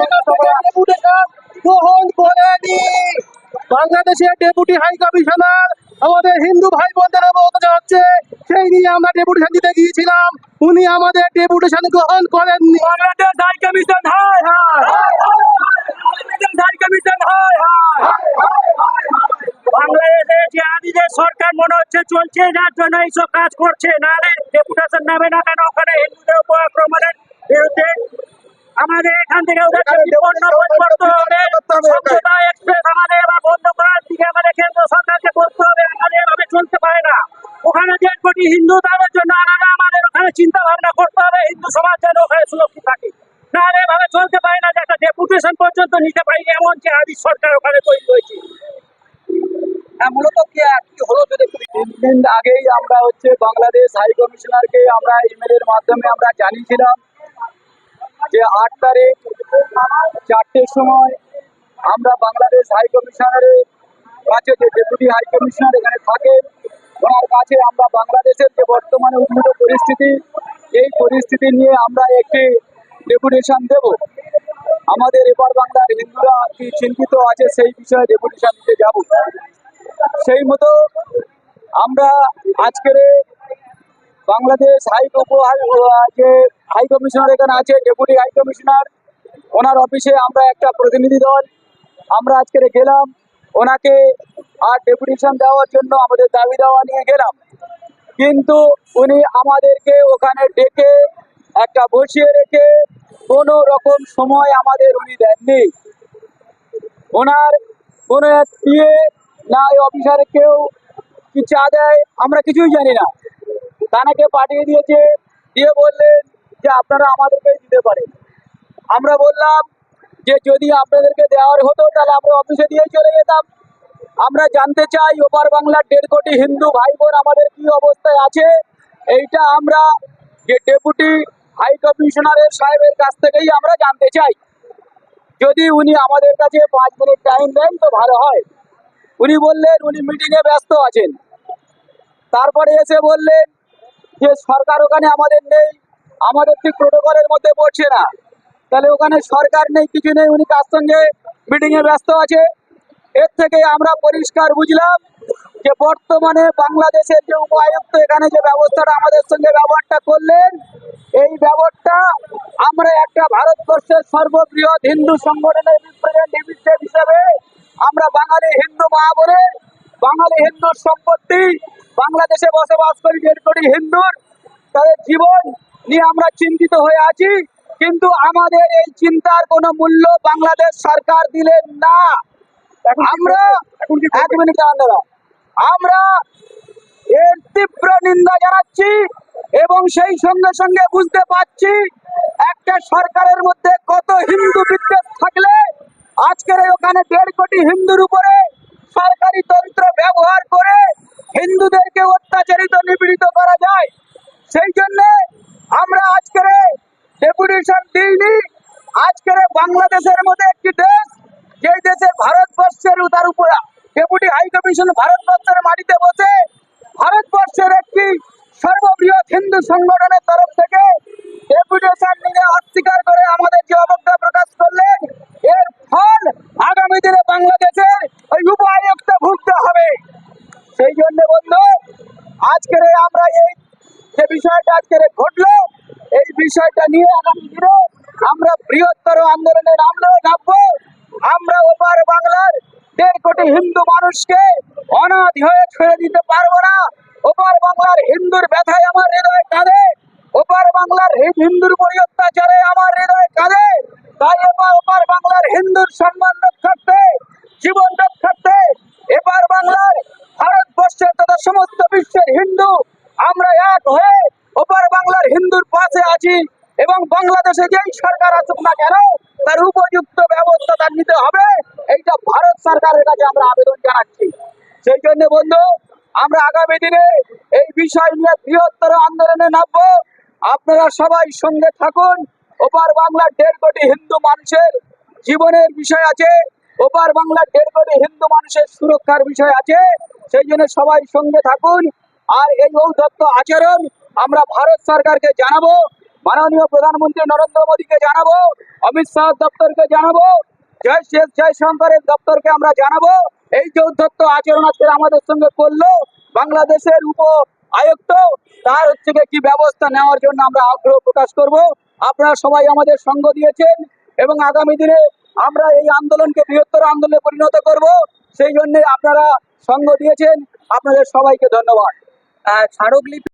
বাকিটা যদি কি গ্রহণ করেনি বাংলাদেশের ডেপুটি হাই কমিশনার, আমাদের হিন্দু ভাই বোনদের অবগত জানাচ্ছে, সেই নিয়ে আমরা ডেপুটেশন দিতে গিয়েছিলাম। উনি আমাদের ডেপুটেশন গ্রহণ করেননি। Bangladesh commission, high high. High commission, high সরকার মনে হচ্ছে চলছে, যার জন্য এইসব কাজ করছে নাহলে ডেপুটেশন নামে না কেন? ওখানে হিন্দুদের উপর আক্রমণের বিরুদ্ধে আমাদের এখান থেকে এক্সপ্রেস আমাদের এবার বন্ধ করার দিকে আমাদের কেন্দ্র সরকারকে বলতে হবে আমাদের এভাবে চলতে পারে না। ওখানে দেড় কোটি হিন্দু তাদের জন্য আলাদা আমাদের ওখানে চিন্তা ভাবনা করতে হবে হিন্দু সমাজ যেন ওখানে সুরক্ষিত থাকে। নাহলে এভাবে চলতে পারে না যে একটা ডেপুটেশন পর্যন্ত নিতে পারি এমন যে আদি সরকার ওখানে তৈরি হয়েছে। হ্যাঁ, মূলত কি কি হলো যদি তিন দিন আগেই আমরা হচ্ছে বাংলাদেশ হাই কমিশনারকে আমরা ইমেলের মাধ্যমে আমরা জানিয়েছিলাম যে আট তারিখ চারটের সময় আমরা বাংলাদেশ হাই কমিশনারের কাছে, যে ডেপুটি হাই কমিশনার এখানে থাকেন ওনার কাছে আমরা বাংলাদেশের যে বর্তমানে উন্নত পরিস্থিতি, এই পরিস্থিতি নিয়ে আমরা একটি ডেপুটেশন দেব। আমাদের এবার বাংলার হিন্দুরা কি চিন্তিত আছে সেই বিষয়ে ডেপুটেশন দিতে যাব। সেই মতো আমরা আজকের বাংলাদেশ হাই- যে হাই কমিশনার এখানে আছে ডেপুটি হাই কমিশনার ওনার অফিসে আমরা একটা প্রতিনিধি দল। আমরা আজকের গেলাম, ওনাকে আর ডেপুটেশন দেওয়ার জন্য আমাদের দাবি দেওয়া নিয়ে গেলাম। কিন্তু উনি আমাদেরকে ওখানে ডেকে, একটা বসিয়ে রেখে কোনো রকম সময় আমাদের উনি দেননি। ওনার কোনো এক পিএ না ওই অফিসার কেউ কি চা দেয়, আমরা কিছুই জানি না। তানাকে পাঠিয়ে দিয়েছে, দিয়ে বললেন যে আপনারা আমাদেরকে দিতে পারেন। আমরা বললাম যে যদি আপনাদেরকে দেওয়ার হতো, তাহলে আমরা অফিসে দিয়ে চলে যেতাম। আমরা জানতে চাই, ওপার বাংলার দেড় কোটি হিন্দু ভাই বোন আমাদের কি অবস্থায় আছে? এইটা আমরা যে ডেপুটি হাই কমিশনারের সাহেবের কাছ থেকেই আমরা জানতে চাই। যদি উনি আমাদের কাছে পাঁচ মিনিট টাইম দেন, তো ভালো হয়। উনি বললেন, উনি মিটিংয়ে ব্যস্ত আছেন। তারপরে এসে বললেন যে, সরকার ওখানে আমাদের নেই। আমাদের ঠিক প্রোটোকলের মধ্যে পড়ছে না। তাহলে ওখানে সরকার নেই, কিছু নেই, উনি কার সঙ্গে মিটিংয়ে ব্যস্ত আছে। এর থেকে আমরা পরিষ্কার বুঝলাম যে বর্তমানে বাংলাদেশের যে উপায়ুক্ত এখানে যে ব্যবস্থাটা আমাদের সঙ্গে ব্যবহারটা করলেন, এই ব্যবহারটা আমরা একটা ভারতবর্ষের সর্ববৃহৎ হিন্দু সংগঠনের রিপ্রেজেন্টেটিভ হিসেবে আমরা বাঙালি হিন্দু মা বলে বাঙালি হিন্দুর সম্পত্তি, বাংলাদেশে বসবাস করি দেড় কোটি হিন্দুর, তাদের জীবন নিয়ে আমরা চিন্তিত হয়ে আছি কিন্তু আমাদের এই চিন্তার কোনো মূল্য বাংলাদেশ সরকার দিলেন না। আমরা এক মিনিট দাঁড়ান আমরা এর তীব্র নিন্দা জানাচ্ছি এবং সেই সঙ্গে সঙ্গে বুঝতে পারছি একটা সরকারের মধ্যে কত হিন্দু বিদ্বেষ থাকলে আজকের ওখানে দেড় কোটি হিন্দুর উপরে সরকারি তন্ত্র ব্যবহার করে হিন্দুদেরকে অত্যাচারিত নিপীড়িত করা যায় সেই জন্য আমরা আজকের ডেপুটেশন দিইনি আজকের বাংলাদেশের মধ্যে একটি দেশ যে দেশে ভারতবর্ষের তার উপরে ডেপুটি হাই কমিশন ভারতবর্ষের মাটিতে বসে ভারতবর্ষের একটি সর্ববৃহৎ হিন্দু সংগঠনের তরফ থেকে ডেপুটেশন নিয়ে অস্বীকার করে আমাদের যে অবজ্ঞা প্রকাশ করলেন, এর ফল আগামী দিনে বাংলাদেশের ওই উপ আয়ুক্ত ভুগতে হবে সেই জন্য বন্ধু আজকের এই আমরা এই যে বিষয়টা আজকের ঘটলো এই বিষয়টা নিয়ে আগামী দিনে আমরা বৃহত্তর আন্দোলনে নামলেও নামবো আমরা ওপার বাংলার দেড় কোটি হিন্দু মানুষকে অনাথ হয়ে ছেড়ে দিতে পারব না। ওপার বাংলার হিন্দুর ব্যথায় আমার হৃদয় কাঁদে। ওপার বাংলার হিন্দুর উপর অত্যাচারে আমার হৃদয় কাঁদে। তাই এবার ওপার বাংলার হিন্দুর সম্মান রক্ষার্থে, জীবন রক্ষার্থে, এপার বাংলার ভারতবর্ষের তথা সমস্ত বিশ্বের হিন্দু আমরা এক হয়ে ওপার বাংলার হিন্দুর পাশে আছি এবং বাংলাদেশে যেই সরকার আসুক না কেন, তার উপযুক্ত ব্যবস্থা তার নিতে হবে। এইটা ভারত সরকারের কাছে আমরা সেই জন্য বন্ধু, আমরা আগামী দিনে এই বিষয় নিয়ে বৃহত্তর আন্দোলনে আপনারা সবাই সঙ্গে থাকুন। ওপার বাংলার দেড় কোটি হিন্দু মানুষের জীবনের বিষয় আছে। ওপার বাংলার দেড় কোটি হিন্দু মানুষের সুরক্ষার বিষয় আছে। সেই জন্য সবাই সঙ্গে থাকুন। আর এই ঔদ্ধত্য আচরণ আমরা ভারত সরকারকে জানাব, মাননীয় প্রধানমন্ত্রী নরেন্দ্র মোদীকে জানাব, অমিত শাহ দপ্তরকে জানাব, জয় শেখ জয়শঙ্করের দপ্তরকে আমরা জানাব। এই যৌথত্ব আচরণ আজকে আমাদের সঙ্গে করল বাংলাদেশের উপ আয়ুক্ত, তার হচ্ছে কি ব্যবস্থা নেওয়ার জন্য আমরা আগ্রহ প্রকাশ করব। আপনারা সবাই আমাদের সঙ্গ দিয়েছেন এবং আগামী দিনে আমরা এই আন্দোলনকে বৃহত্তর আন্দোলনে পরিণত করব। সেই জন্য আপনারা সঙ্গ দিয়েছেন। আপনাদের সবাইকে ধন্যবাদ। স্মারকলিপি